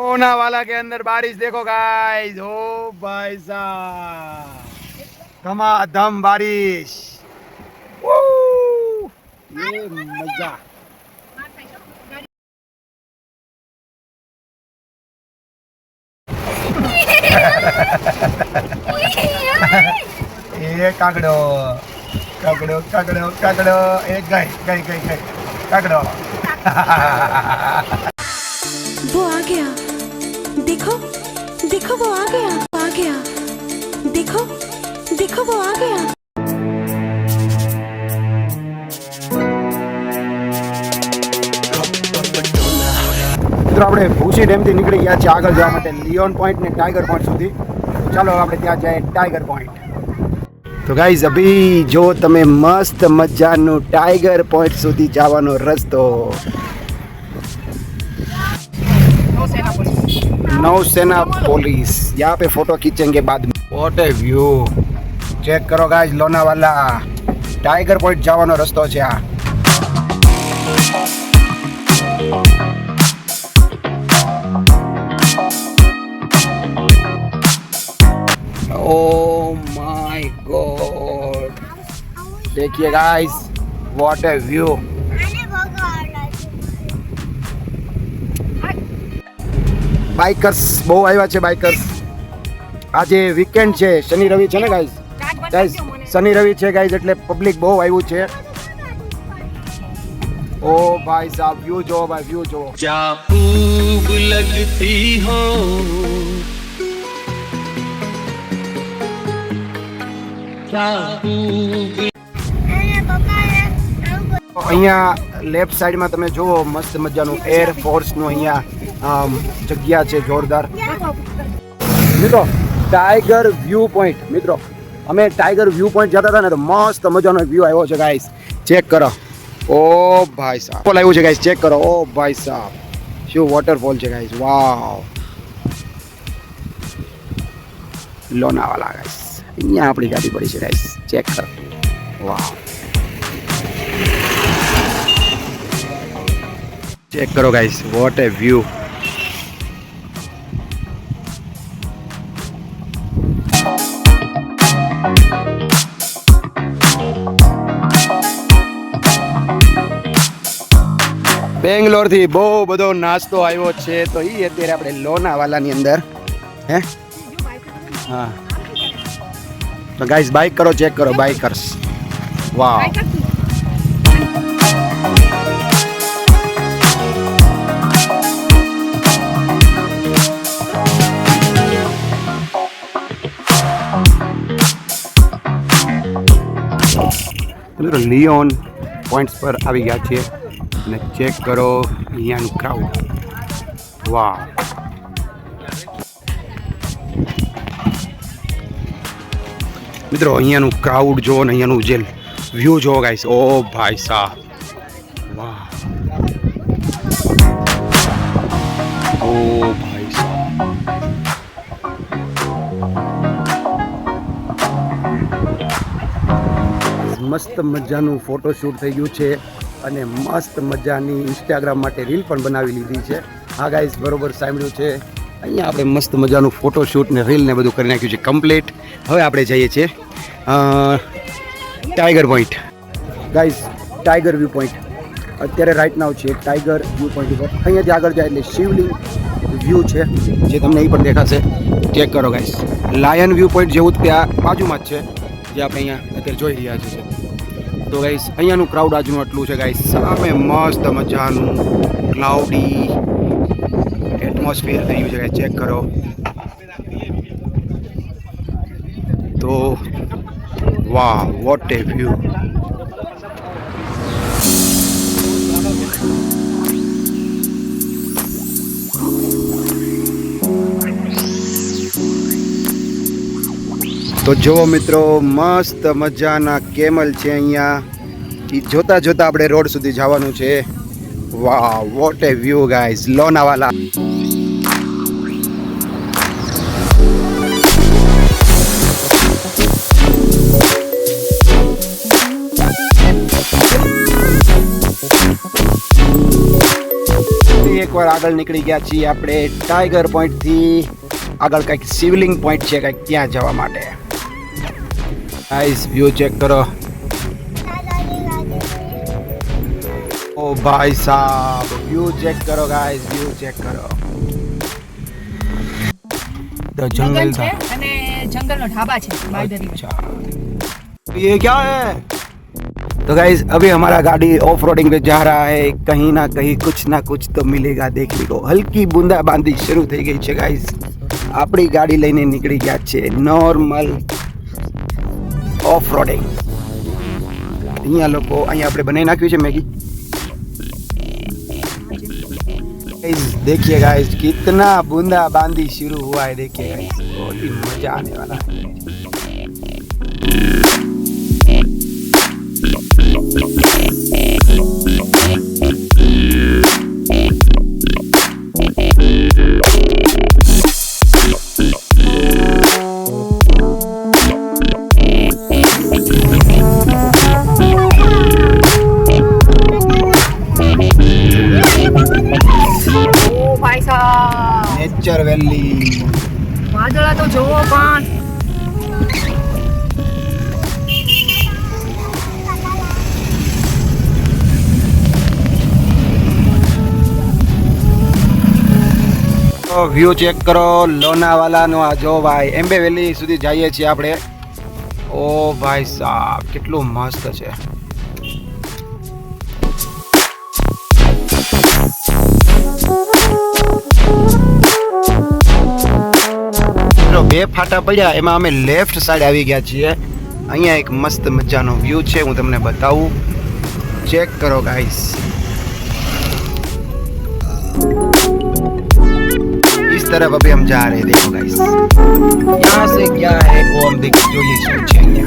कोना वाला के अंदर बारिश, देखो गाइस हो भाई साहब दम बारिश। ये मज़ा। ये काकड़ो काकड़ो काकड़ो काकड़ो। एक गई गई गई गई। काकड़ो। वो आ गया। देखो देखो वो आ गया आ गया देखो देखो वो आ गया મિત્રો આપણે ભૂસી ડેમથી નીકળી ગયા છીએ આગળ જવા માટે લિયોન પોઈન્ટ ને ટાઈગર પોઈન્ટ સુધી તો ચાલો આપણે ત્યાં જઈએ ટાઈગર પોઈન્ટ તો ગાઈઝ અભી જો તમે મસ્ત મજાનું ટાઈગર પોઈન્ટ સુધી જવાનો રસ્તો નૌસેના पुलिस यहाँ पे फोटो खींचेंगे बाद में वॉट ए व्यू चेक करो गाइस लोनावाला टाइगर पॉइंट જવાનો રસ્તો છે આ ओ माय गॉड देखिए guys what A view bikers બહુ આવ્યા છે બાઇકર્સ. આજે વીકેન્ડ છે શનિ રવિ છે ને ગાઈઝ ગાઈઝ શનિ રવિ છે ગાઈઝ એટલે પબ્લિક બહુ આવ્યું છે. ઓ ભાઈ સાહેબ વ્યૂ જો ભાઈ વ્યૂ જો ક્યા ખૂબ લગતી હો. અહીંયા લેફ્ટ સાઈડમાં તમે જુઓ મસ્ત મજાનું એર ફોર્સનું અહીંયા જગ્યા છે જોરદાર. મિત્રો ટાઈગર વ્યૂ પોઈન્ટ મિત્રો, અમે ટાઈગર વ્યૂ પોઈન્ટ જતા હતા ને તો મસ્ત મજાનો વ્યૂ આવ્યો છે ગાઈસ ચેક કરો. ઓ ભાઈ સાહેબ. ફોલ આવ્યું છે ગાઈસ ચેક કરો. ઓ ભાઈ સાહેબ. શું વોટરફોલ છે ગાઈસ વાવ લોનાવાલા ગાઈસ અહીંયા આપણી ગાડી પડી છે ગાઈસ ચેક કરો. વાવ ચેક કરો ગાઈસ વોટ એ વ્યૂ બેંગ્લોરથી બહુ બધો નાસ્તો આવ્યો છે, તો એ અત્યારે આપણે લોનાવાલાની અંદર, હે? હા. તો ગાઈસ બાઇક કરો ચેક કરો બાઇકર્સ વાવ મિત્રો લિયોન પોઈન્ટ્સ પર આવી ગયા છીએ અને ચેક કરો અહીંયાનું ક્રાઉડ વાહ. મિત્રો, અહીંયાનું ક્રાઉડ જુઓ ને અહીંયાનું જે વ્યૂ જુઓ ગાઈસ ઓ ભાઈ સાહેબ. વાહ. ઓ મસ્ત મજાનું ફોટોશૂટ થઈ ગયું છે અને મસ્ત મજાની ઇન્સ્ટાગ્રામ માટે રીલ પણ બનાવી લીધી છે. હા ગાઈઝ બરોબર સાંભળ્યું છે. અહીંયા આપણે મસ્ત મજાનું ફોટોશૂટ ને રીલ ને બધું કરી નાખ્યું છે કમ્પ્લીટ હવે આપણે જઈએ છીએ tiger point guys tiger view point અત્યારે રાઈટ નાવ છે ટાઈગર વ્યૂ પોઈન્ટ ઉપર. અહીંયાથી આગળ જાય એટલે શિવલિંગ વ્યૂ છે, જે તમને એ પણ દેખાશે. ચેક કરો ગાઈસ લાયન વ્યૂ પોઈન્ટ જેવું ત્યાં બાજુમાં જ છે, જે આપણે અહીંયા અત્યારે જોઈ રહ્યા છીએ. તો ગાઈસ અહીંયાનું ક્રાઉડ આજનું આટલું છે ગાઈસ સામે મસ્ત મજાનું ક્લાઉડી એટમોસ્ફિયર થઈ ગયું છે ગાઈસ ચેક કરો. તો, વાહ વોટ એ વ્યૂ તો જુઓ મિત્રો, મસ્ત મજાના કેમલ છે અહીંયા. એ જોતા જોતા આપણે રોડ સુધી જવાનું છે. વાહ what a view guys Lonavala. એકવાર આગળ નીકળી ગયા છીએ આપણે ટાઈગર પોઈન્ટથી આગળ કંઈક શિવલિંગ પોઈન્ટ છે, કંઈક ત્યાં જવા માટે. ગાઈસ વ્યૂ ચેક કરો ઓ ભાઈ સાહેબ વ્યૂ ચેક કરો ગાઈસ વ્યૂ ચેક કરો તો જંગલ જંગલ છે था અને જંગલનો ઢાબા છે બાયદરી अच्छा ये क्या है तो गाइज अभी हमारा गाड़ी ऑफ रोडिंग पे जा रहा है कहीं ना कहीं कुछ ना कुछ तो मिलेगा देखने को हल्की बूंदाबांदी શરૂ થઈ ગઈ છે ગાઈઝ આપણી ગાડી લઈને નીકળી ગયા છે નોર્મલ ઓફ રોડિંગ અહીંયા લોકો અહીંયા આપણે બનાવી નાખ્યું છે મેગી गाइस देखिए गाइस कितना बूंदा बांदी शुरू हुआ है देखिए गाइस बहुत ही मजा आने वाला है વ્યૂ ચેક કરો, લોનાવાલાનો આ જો ભાઈ એમ્બે વેલી સુધી જઈએ છીએ આપણે. ઓ ભાઈ સાહેબ કેટલું મસ્ત છે. બે ફાટા પડ્યા, એમાં અમે લેફ્ટ સાઈડ આવી ગયા છીએ. અહીંયા એક મસ્ત મજાનો વ્યૂ છે, હું તમને બતાવું. ચેક કરો ગાઈસ तरफ अभी हम जा रहे हैं देखो गाइस यहाँ से क्या है वो हम देख जो ये सोचेंगे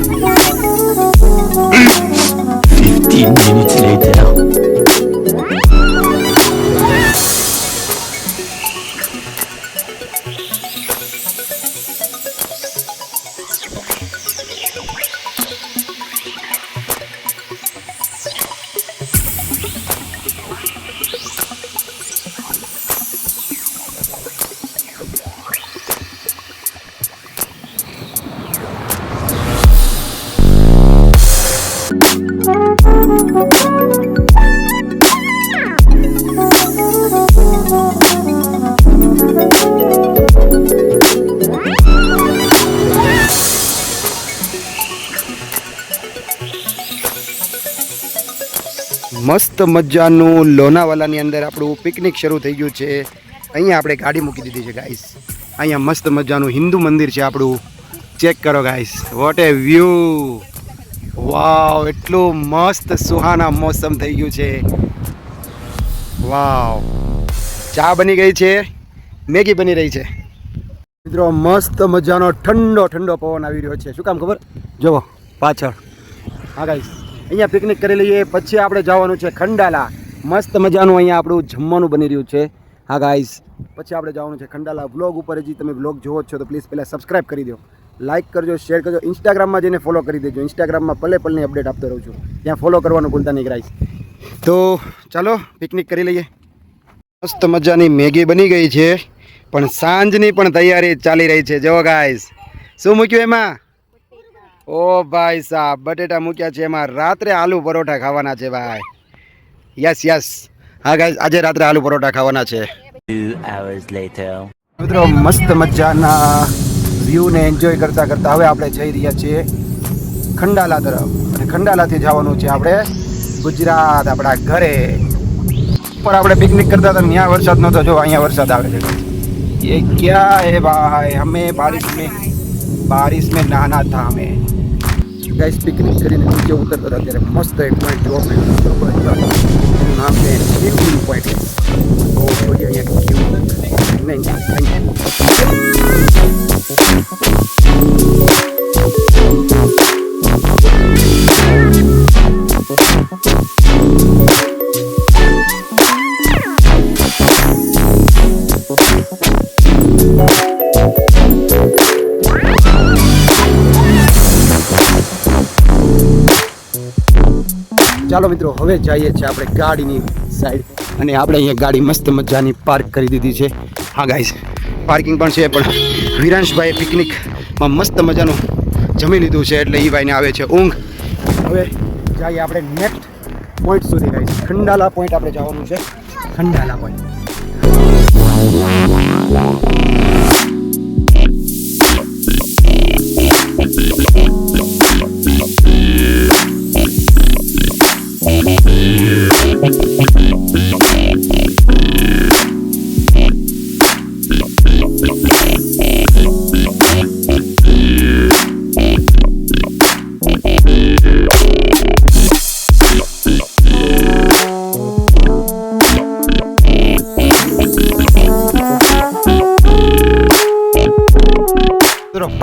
મસ્ત મજાનું લોનાવાલાની અંદર આપણું પિકનિક શરૂ થઈ ગયું છે. અહીંયા આપણે ગાડી મૂકી દીધી છે ગાઈસ અહીંયા મસ્ત મજાનું હિન્દુ મંદિર છે આપણું. ચેક કરો guys what a view wow એટલું મસ્ત સુહાના મોસમ થઈ ગયું છે. વાવ ચા બની ગઈ છે? મેગી બની રહી છે. મિત્રો, મસ્ત મજાનો ઠંડો ઠંડો પવન આવી રહ્યો છે. શું કામ ખબર? જુઓ, પાછળ. હા ગાઈસ અહીંયા પિકનિક કરી લઈએ. પછી આપણે જવાનું છે ખંડાલા. મસ્ત મજાનું અહીંયા આપણું જમવાનું બની રહ્યું છે. હા ગાઈસ પછી આપણે જવાનું છે ખંડાલા વ્લોગ ઉપર. હજી તમે વ્લોગ જોવો છો, તો પ્લીઝ પહેલાં સબસ્ક્રાઈબ કરી દો. લાઇક કરજો શેર કરજો. ઇન્સ્ટાગ્રામમાં જઈને ફોલો કરી દેજો. ઇન્સ્ટાગ્રામમાં પલે પલની અપડેટ આપતો રહું છું. ત્યાં ફોલો કરવાનું ભૂલતા નહીં ગાઈસ તો ચાલો પિકનિક કરી લઈએ. મસ્ત મજાની મેગી બની ગઈ છે. પણ સાંજની પણ તૈયારી ચાલી રહી છે. જો ગાઈસ શું મૂક્યું એમાં? ઓ ભાઈ સાહેબ બટેટા મૂક્યા છે એમાં. રાત્રે આલુ પરોઠા ખાવાના છે ભાઈ. યસ યસ હા ગાઈઝ આજે રાત્રે આલુ પરોઠા ખાવાના છે. મિત્રો મસ્ત મજાના વ્યૂ ને એન્જોય કરતા કરતા હવે આપણે જઈ રહ્યા છીએ ખંડાલા તરફ. અને ખંડાલાથી જવાનું છે આપણે ગુજરાત આપણા ઘરે. ઉપર આપણે પિકનિક કરતા હતા ત્યાં વરસાદ નહોતો. જો અહીંયા વરસાદ આવે છે. એ ક્યાં હે ભાઈ? અમે બારીશ મેં બારિશ મેં નાના ધામે. મેં ગાઈસ પિકનિક કરીને નીચે ઉતરતો હતો ત્યારે મસ્ત એક પોઈન્ટ જોવા મળ્યો. એનું નામ છે ક્યુ પોઈન્ટ તો જોઈએ અહીંયા ક્યુ નહીં થેન્ક યુ ચાલો મિત્રો, હવે જઈએ છીએ આપણે ગાડીની સાઈડ અને આપણે અહીંયા ગાડી મસ્ત મજાની પાર્ક કરી દીધી છે. હા ગાઈસ પાર્કિંગ પણ છે, પણ વિરાંશભાઈએ પિકનિકમાં મસ્ત મજાનું જમી લીધું છે એટલે એ ભાઈને આવે છે ઊંઘ. હવે જઈએ આપણે નેક્સ્ટ પોઈન્ટ સુધી ગાઈસ ખંડાલા પોઈન્ટ આપણે જવાનું છે. ખંડાલા પોઈન્ટ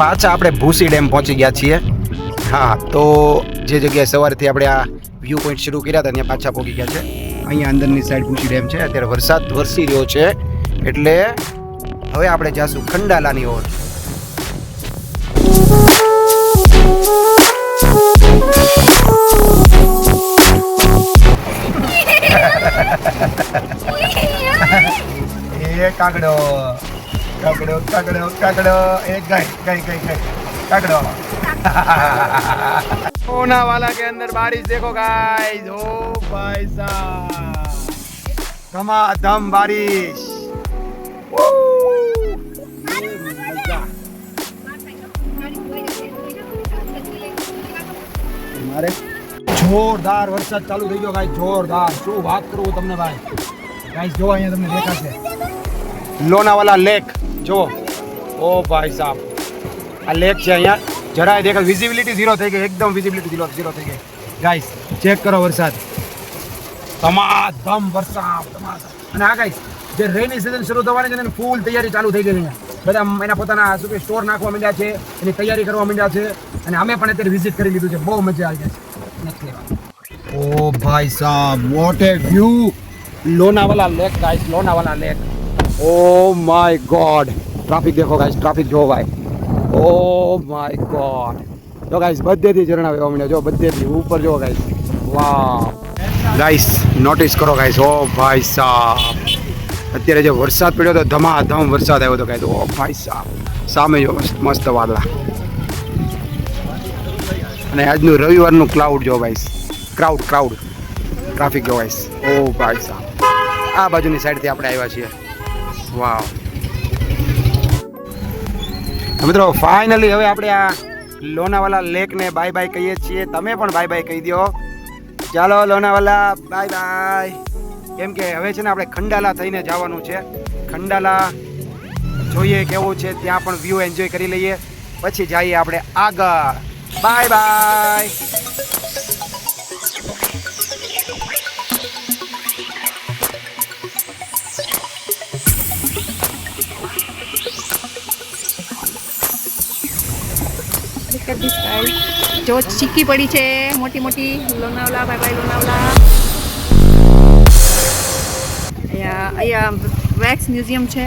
પાછા આપણે ભૂસી ડેમ પહોંચી ગયા છીએ. હા તો જે જગ્યાએ સવારથી આપણે આ વ્યૂ પોઈન્ટ શરૂ કર્યા હતા ત્યાં પાછા પહોંચી ગયા છે. અહીંયા અંદરની સાઈડ ભૂસી ડેમ છે અત્યારે વરસાદ વરસી રહ્યો છે. એટલે હવે આપણે જાશું ખંડાલાની ઓર. એ કાગડો. કાકડો કાકડો કાકડો. એ ગઈ ગઈ ગઈ ગઈ કાકડો. સોના કે અંદર બારિશ દેખો ગાઈસ ઓ ભાઈ સાહેબ. ધમાધમ બારિશ. મારે જોરદાર વરસાદ ચાલુ થઈ ગયો ભાઈ જોરદાર. શું વાત કરું તમને, ભાઈ? ગાઈસ જો અહીંયા તમને દેખાશે. લોનાવાલા લેક. જો ઓ ભાઈ સાહેબ આ લેક છે અહીંયા. જરાય દેખાય. વિઝિબિલિટી ઝીરો થઈ ગઈ. એકદમ વિઝિબિલિટી ઝીરો ઝીરો થઈ ગઈ. ગાઈસ ચેક કરો વરસાદ. ધમાધમ વરસાદ, ધમાધમ. અને આ ગાઈસ જે રેની સિઝન શરૂ થવાની છે ને ફૂલ તૈયારી ચાલુ થઈ ગઈ અહીંયા. બધા એના પોતાના શું કે સ્ટોર નાખવા માંડ્યા છે, એની તૈયારી કરવા માંડ્યા છે. અને અમે પણ અત્યારે વિઝિટ કરી લીધું છે. બહુ મજા આવી જાય છે. લેવા ઓ ભાઈ સાહેબ what a view Lonavala lake guys Lonavala lake oh my god traffic દેખો ગાઈસ ટ્રાફિક જો ભાઈ. ઓ માય ગોડ જો ગાઈસ બધેથી ઝરણા વેવા મળ્યા જો, બધેથી ઉપર જો ગાઈસ વાહ ગાઈસ નોટિસ કરો ગાઈસ ઓ ભાઈ સાહેબ અત્યારે જે વરસાદ પડ્યો તો ધમાધમ વરસાદ આવ્યો તો ગાઈસ ઓ ભાઈ સાહેબ સામે જો મસ્ત વાદળા. અને આજનું રવિવારનું ક્લાઉડ જો ભાઈ ક્રાઉડ ક્રાઉડ ટ્રાફિક જો ભાઈ ઓ ભાઈ સાહેબ આ બાજુની સાઈડથી આપણે આવ્યા છીએ. વાવ મિત્રો ફાઇનલી હવે આપણે આ લોનાવાલા લેકને બાય બાય કહીએ છીએ. તમે પણ બાય બાય કહી દો ચાલો લોનાવાલા બાય બાય કેમ કે હવે છે ને આપણે ખંડાલા થઈને જવાનું છે. ખંડાલા જોઈએ કેવું છે, ત્યાં પણ વ્યૂ એન્જોય કરી લઈએ. પછી જઈએ આપણે આગળ. બાય બાય જો ચીકી પડી છે, મોટી મોટી. Lonavala bye bye Lonavala. અહીંયા અહીંયા વેક્સ મ્યુઝિયમ છે.